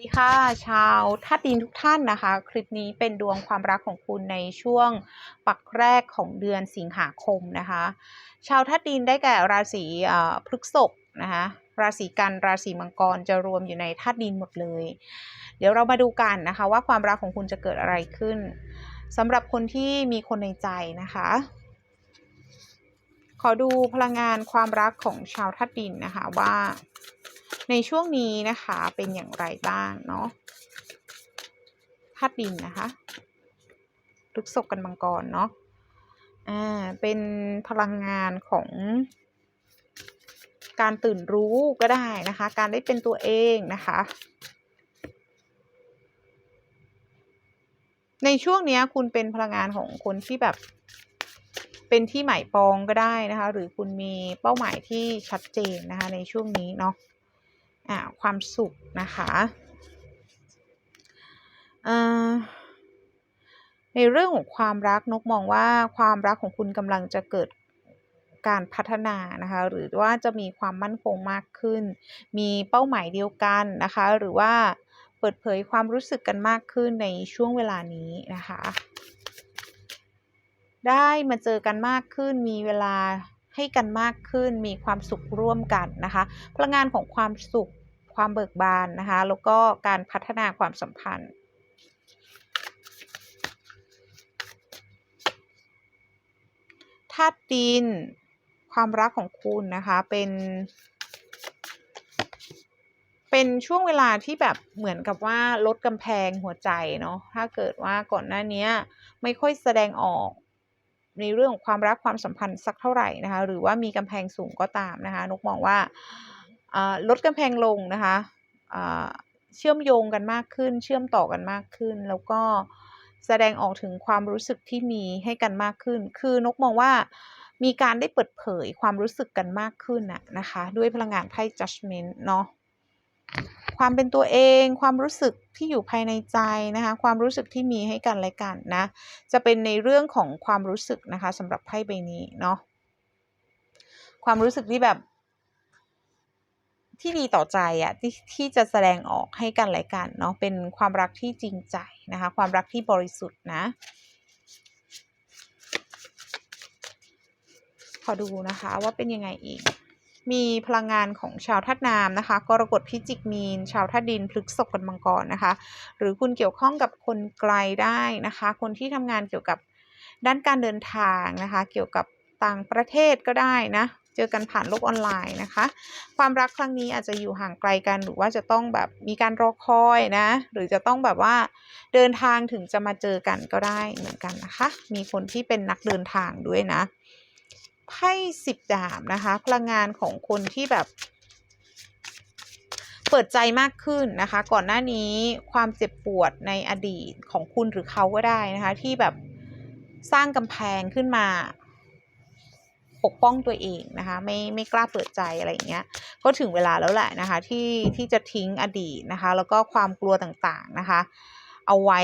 ดีค่ะ ชาวธาตุดินทุกท่านนะคะ คลิปนี้เป็นดวงความรักของคุณในช่วงปักแรกของเดือนสิงหาคมนะคะ ชาวธาตุดินได้แก่ราศีอ่อพฤษภนะคะราศีกันราศีมังกรจะรวมอยู่ในธาตุดินหมดเลย เดี๋ยวเรามาดูกันนะคะ ว่าความรักของคุณจะเกิดอะไรขึ้นสำหรับคนที่มีคนในใจนะคะ ขอดูพลังงานความรักของชาวธาตุดินนะคะว่า ในช่วงนี้นะคะเป็นอย่างไรบ้างเนาะธาตุดินนะคะพฤกษกกันมังกรเนาะอ่าเป็นพลังงานของการตื่นรู้ก็ได้นะคะ การได้เป็นตัวเองนะคะ ในช่วงนี้คุณเป็นพลังงานของคนที่แบบ เป็นที่หมายปองก็ได้นะคะ หรือคุณมีเป้าหมายที่ชัดเจนนะคะ ในช่วงนี้เนาะ อ่าความสุขนะคะในเรื่องของความรักนกมองว่าความรักของคุณกำลังจะเกิดการพัฒนานะคะหรือว่าจะมีความมั่นคงมากขึ้น มีเป้าหมายเดียวกันนะคะหรือว่าเปิดเผยความรู้สึกกันมากขึ้นในช่วงเวลานี้นะคะ ได้มาเจอกันมากขึ้นมีเวลา ให้กันมากขึ้นมีความสุขร่วมกันนะคะ พลังงานของความสุขความเบิกบานนะคะ แล้วก็การพัฒนาความสัมพันธ์ธาตุดิน ความรักของคุณนะคะเป็นเป็นช่วงเวลาที่แบบเหมือนกับว่าลดกำแพงหัวใจเนาะถ้าเกิดว่าก่อนหน้านี้ไม่ค่อยแสดงออก ในเรื่องของความรักความสัมพันธ์สักเท่าไหร่นะคะหรือว่ามีกำแพงสูงก็ตามนะคะนกมองว่าลดกำแพงลงนะคะเชื่อมโยงกันมากขึ้น เชื่อมต่อกันมากขึ้น แล้วก็แสดงออกถึงความรู้สึกที่มีให้กันมากขึ้น คือนกมองว่ามีการได้เปิดเผยความรู้สึกกันมากขึ้นนะนะคะ ด้วยพลังงานไพ่ judgment เนาะ ความเป็นตัวเอง ความรู้สึกที่อยู่ภายในใจนะคะ ความรู้สึกที่มีให้กันและกันนะ จะเป็นในเรื่องของความรู้สึกนะคะสำหรับไพ่ใบนี้เนาะ ความรู้สึกที่แบบ ที่ดีต่อใจอะที่ที่จะแสดงออกให้กันและกันเนาะ เป็นความรักที่จริงใจนะคะ ความรักที่บริสุทธิ์นะ ขอดูนะคะว่าเป็นยังไงอีก มีพลังงานของชาวธาตุน้ำนะคะ กรกฎพิจิกมีน ชาวธาตุดินพฤกษกกันมังกรนะคะ หรือคุณเกี่ยวข้องกับคนไกลได้นะคะ คนที่ทำงานเกี่ยวกับด้านการเดินทางนะคะ เกี่ยวกับต่างประเทศก็ได้นะ เจอกันผ่านโลกออนไลน์นะคะ ความรักครั้งนี้อาจจะอยู่ห่างไกลกันหรือว่าจะต้องแบบมีการรอคอยนะ หรือจะต้องแบบว่าเดินทางถึงจะมาเจอกันก็ได้เหมือนกันนะคะ มีคนที่เป็นนักเดินทางด้วยนะ ไพ่สิบดาบนะคะ พลังงานของคนที่แบบ เปิดใจมากขึ้นนะคะ ก่อนหน้านี้ความเจ็บปวดในอดีตของคุณหรือเขาก็ได้นะคะ ที่แบบสร้างกำแพงขึ้นมาปกป้องตัวเองนะคะ ไม่ไม่กล้าเปิดใจอะไรอย่างเงี้ยก็ถึงเวลาแล้วแหละนะคะ ที่ที่จะทิ้งอดีตนะคะ แล้วก็ความกลัวต่างๆนะคะ เอาไว้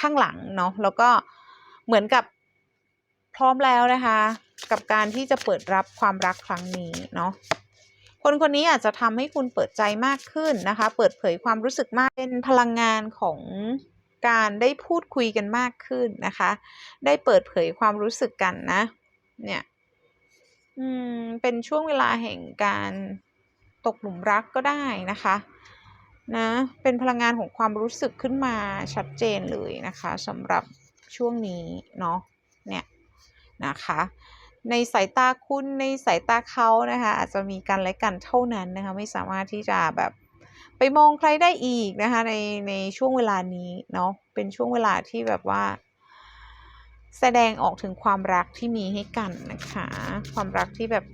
ข้างหลังเนาะแล้วก็เหมือนกับ พร้อมแล้วนะคะ กับการที่จะเปิดรับความรักครั้งนี้เนาะคนคนนี้อาจจะทำให้คุณเปิดใจมากขึ้นนะคะ เปิดเผยความรู้สึกมากเป็นพลังงานของการได้พูดคุยกันมากขึ้นนะคะ ได้เปิดเผยความรู้สึกกันนะ เนี่ยอืมเป็นช่วงเวลาแห่งการตกหลุมรักก็ได้นะคะนะเป็นพลังงานของความรู้สึกขึ้นมาชัดเจนเลยนะคะสำหรับช่วงนี้เนาะเนี่ย นะคะ ในสายตาคุณในสายตาเขานะคะอาจจะมีกันและกันเท่านั้นนะคะไม่สามารถที่จะแบบไปมองใครได้อีกนะคะในในช่วงเวลานี้เนาะเป็นช่วงเวลาที่แบบว่า แสดงออกถึงความรักที่มีให้กันนะคะ ความรักที่แบบ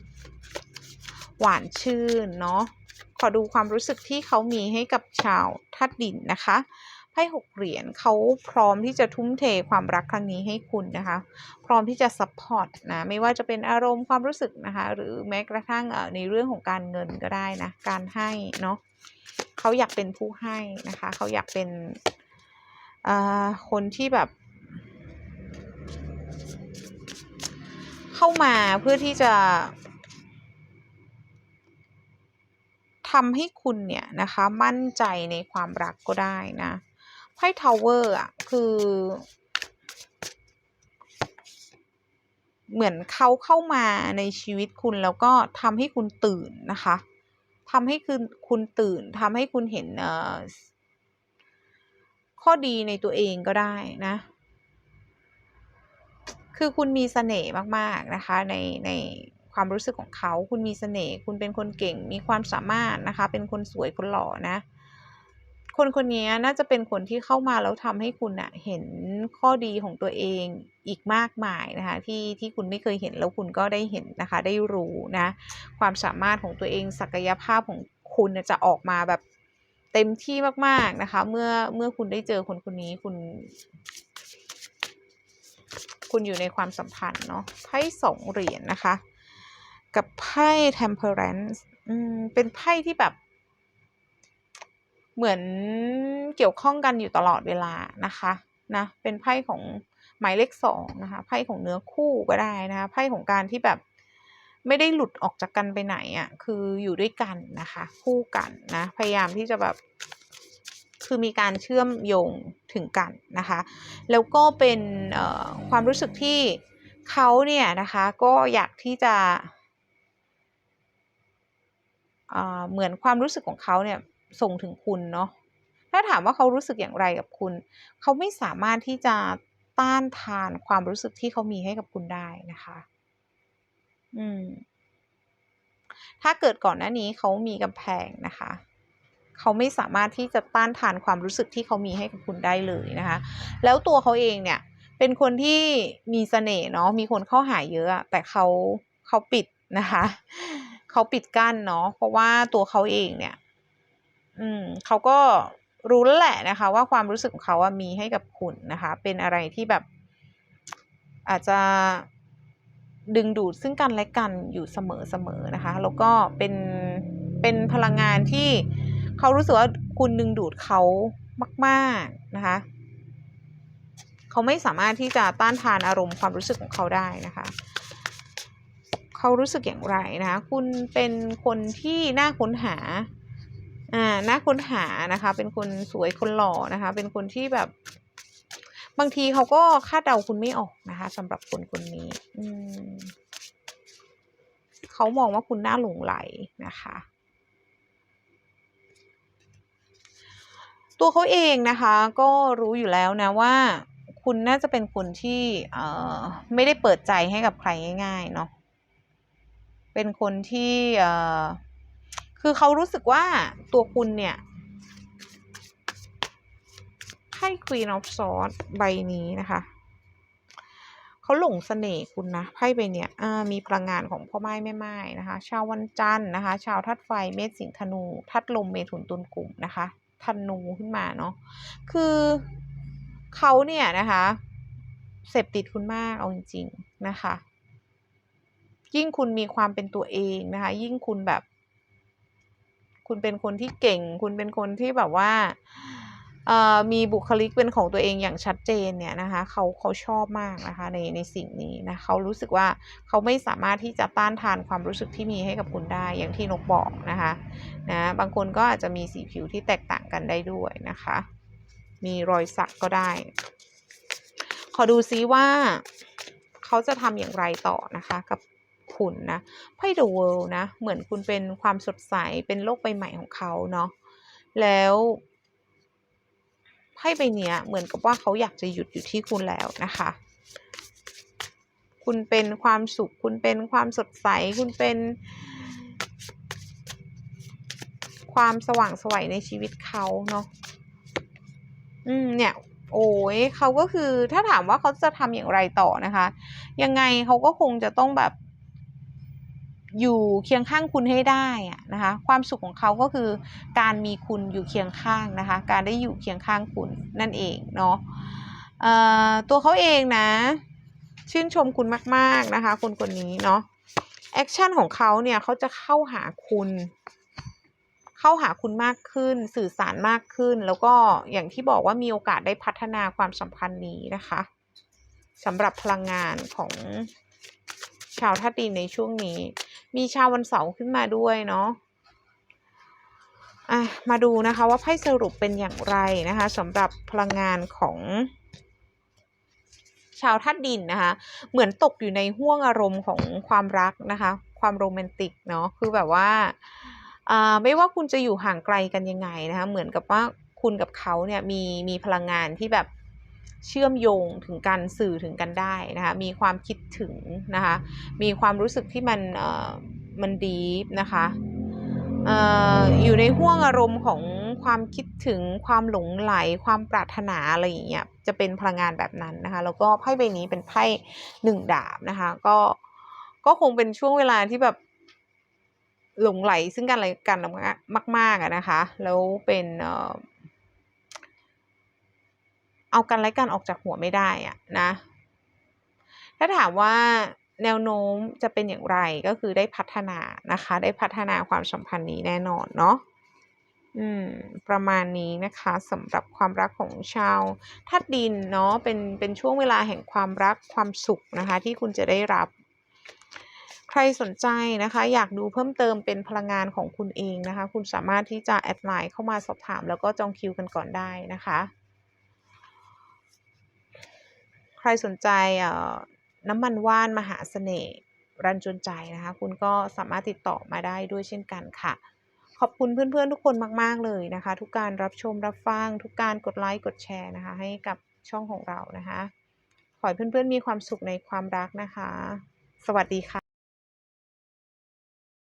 หวานชื่นเนาะขอดูความรู้สึกที่เขามีให้กับชาวธาตุดินนะคะ ไพ่หกเหรียญเขาพร้อมที่จะทุ่มเทความรักครั้งนี้ให้คุณนะคะ พร้อมที่จะซัพพอร์ตนะไม่ว่าจะเป็นอารมณ์ความรู้สึกนะคะ หรือแม้กระทั่งในเรื่องของการเงินก็ได้นะการให้เนาะเขาอยากเป็นผู้ให้นะคะเขาอยากเป็นคนที่แบบ เข้ามาเพื่อที่จะทำให้คุณเนี่ยนะคะมั่นใจในความรักก็ได้นะ ไพ่ทาวเวอร์อะ คือ เหมือนเขาเข้ามาในชีวิตคุณแล้วก็ทำให้คุณตื่นนะคะทำให้คุณคุณตื่นทำให้คุณเห็นเอ่อข้อดีในตัวเองก็ได้นะ คือคุณมีเสน่ห์มากๆนะคะ ในในความรู้สึกของเขา คุณมีเสน่ห์ คุณเป็นคนเก่ง มีความสามารถนะคะ เป็นคนสวย คนหล่อนะ คนคนนี้น่าจะเป็นคนที่เข้ามาแล้วทำให้คุณอะเห็นข้อดีของตัวเองอีกมากมายนะคะที่ที่คุณไม่เคยเห็นแล้วคุณก็ได้เห็นนะคะ ได้รู้นะความสามารถของตัวเองศักยภาพของคุณจะออกมาแบบเต็มที่มากๆนะคะ เมื่อเมื่อคุณได้เจอคนคนนี้คุณ คุณอยู่ในความสัมพันธ์เนาะไพ่สองเหรียญนะคะ กับไพ่ temperance อืมเป็นไพ่ที่แบบ เหมือนเกี่ยวข้องกันอยู่ตลอดเวลานะคะนะเป็นไพ่ของหมายเลขสองนะคะไพ่ของเนื้อคู่ก็ได้นะคะไพ่ของการที่แบบไม่ได้หลุดออกจากกันไปไหนอะ่ะคืออยู่ด้วยกันนะคะคู่กันนะพยายามที่จะแบบคือมีการเชื่อมโยงถึงกันนะคะ แล้วก็เป็นความรู้สึกที่เขาเนี่ยนะคะก็อยากที่จะเหมือนความรู้สึกของเขาเนี่ย ส่งถึงคุณเนาะถ้าถามว่าเขารู้สึกอย่างไรกับคุณ เขาไม่สามารถที่จะต้านทานความรู้สึกที่เขามีให้กับคุณได้นะคะ อืม ถ้าเกิดก่อนหน้านี้เขามีกำแพงนะคะ เขาไม่สามารถที่จะต้านทานความรู้สึกที่เขามีให้กับคุณได้เลยนะคะ แล้วตัวเขาเองเนี่ย เป็นคนที่มีเสน่ห์เนาะ มีคนเข้าหาเยอะ แต่เขาเขาปิดนะคะ เขาปิดกั้นเนาะ เพราะว่าตัวเขาเองเนี่ย อืมเขาก็รู้แล้วแหละนะคะ ว่าความรู้สึกของเขาอะมีให้กับคุณนะคะ เป็นอะไรที่แบบ อาจจะดึงดูดซึ่งกันและกันอยู่เสมอๆนะคะ แล้วก็เป็นเป็นพลังงานที่เขารู้สึกว่าคุณดึงดูดเขามากๆนะคะ เขาไม่สามารถที่จะต้านทานอารมณ์ความรู้สึกของเขาได้นะคะ เขารู้สึกอย่างไรนะคะคุณเป็นคนที่น่าค้นหา อ่าน่าค้นหานะคะ เป็นคนสวยคนหล่อนะคะ เป็นคนที่แบบ บางทีเขาก็คาดเดาคุณไม่ออกนะคะสำหรับคนคนนี้ อืมเขามองว่าคุณน่าหลงไหลนะคะตัวเขาเองนะคะก็รู้อยู่แล้วนะว่าคุณน่าจะเป็นคนที่เอ่อไม่ได้เปิดใจให้กับใครง่าย ๆ เนาะเป็นคนที่เอ่อ คือเขารู้สึกว่าตัวคุณเนี่ยไพ่ Queen of Swords ใบนี้นะคะเขาหลงเสน่ห์คุณนะไพ่ใบเนี้ยมีพลังงานของพ่อไม้แม่ไม้นะคะ ชาววันจันทร์นะคะ ชาวทัดไฟเมษสิงห์ธนู ทัดลมเมถุนตุลกลุ่มนะคะธนูขึ้นมาเนาะคือเขาเนี่ยนะคะเสพติดคุณมากเอาจริง ๆ นะคะ ยิ่งคุณมีความเป็นตัวเองนะคะ ยิ่งคุณแบบ คุณเป็นคนที่เก่ง คุณเป็นคนที่แบบว่ามีบุคลิกเป็นของตัวเองอย่างชัดเจนเนี่ยนะคะเขาเขาชอบมากนะคะในในสิ่งนี้นะเขารู้สึกว่าเขาไม่สามารถที่จะต้านทานความรู้สึกที่มีให้กับคุณได้อย่างที่นกบอกนะคะนะบางคนก็อาจจะมีสีผิวที่แตกต่างกันได้ด้วยนะคะ มีรอยสักก็ได้ ขอดูซิว่าเขาจะทำอย่างไรต่อนะคะกับ คุณนะไพ่ The World นะ เหมือนคุณเป็นความสดใส เป็นโลกใบใหม่ของเขาเนาะ แล้วไพ่ใบนี้เหมือนกับว่าเขาอยากจะหยุดอยู่ที่คุณแล้วนะคะ คุณเป็นความสุข คุณเป็นความสดใส คุณเป็นความสว่างสวัยในชีวิตเขาเนาะ อืมเนี่ยโอ้ยเขาก็คือถ้าถามว่าเขาจะทำอย่างไรต่อนะคะ ยังไงเขาก็คงจะต้องแบบ อยู่เคียงข้างคุณให้ได้นะคะความสุขของเขาก็คือการมีคุณอยู่เคียงข้างนะคะการได้อยู่เคียงข้างคุณนั่นเองเนาะตัวเขาเองนะ ชื่นชมคุณมาก ๆนะคะคนคนนี้เนาะแอคชั่นของเขาเนี่ยเขาจะเข้าหาคุณ เข้าหาคุณมากขึ้น สื่อสารมากขึ้น แล้วก็อย่างที่บอกว่ามีโอกาสได้พัฒนาความสัมพันธ์นี้นะคะสำหรับพลังงานของชาวธาตุดินในช่วงนี้ มีชาววันเสาร์ขึ้นมาด้วยเนาะอะมาดูนะคะว่าไพ่สรุปเป็นอย่างไรนะคะสำหรับพลังงานของชาวธาตุดินนะคะ เหมือนตกอยู่ในห่วงอารมณ์ของความรักนะคะ ความโรแมนติกเนาะคือแบบว่าอ่าไม่ว่าคุณจะอยู่ห่างไกลกันยังไงนะคะ เหมือนกับว่าคุณกับเขาเนี่ยมีมีพลังงานที่แบบ เชื่อมโยงถึงกันสื่อถึงกันได้นะคะ มีความคิดถึงนะคะ มีความรู้สึกที่มันเอ่อมันดีฟนะคะเอ่ออยู่ในห่วงอารมณ์ของความคิดถึงความหลงไหลความปรารถนาอะไรอย่างเงี้ยจะเป็นพลังงานแบบนั้นนะคะ แล้วก็ไพ่ใบนี้เป็นไพ่หนึ่งดาบนะคะ ก็ก็คงเป็นช่วงเวลาที่แบบหลงไหลซึ่งกันและกันมากๆนะคะ แล้วเป็น เอากันและกันออกจากหัวไม่ได้อะนะ ถ้าถามว่าแนวโน้มจะเป็นอย่างไรก็คือได้พัฒนานะคะ ได้พัฒนาความสัมพันธ์นี้แน่นอนเนาะอืมประมาณนี้นะคะสำหรับความรักของชาวธาตุดินเนาะเป็นเป็นช่วงเวลาแห่งความรักความสุขนะคะ ที่คุณจะได้รับ ใครสนใจนะคะ อยากดูเพิ่มเติมเป็นพลังงานของคุณเองนะคะ คุณสามารถที่จะแอดไลน์เข้ามาสอบถาม แล้วก็จองคิวกันก่อนได้นะคะ ใค รสนใจน้ำมันว่านมหาเสน่ห์รันจนใจนะคะ คุณก็สามารถติดต่อมาได้ด้วยเช่นกันค่ะ ขอบคุณเพื่อนๆทุกคนมาก ๆ เลยนะคะ ทุกการรับชมรับฟัง ทุกการกดไลค์กดแชร์นะคะ ให้กับช่องของเรานะคะ ขอให้เพื่อนๆมีความสุขในความรักนะคะ สวัสดีค่ะ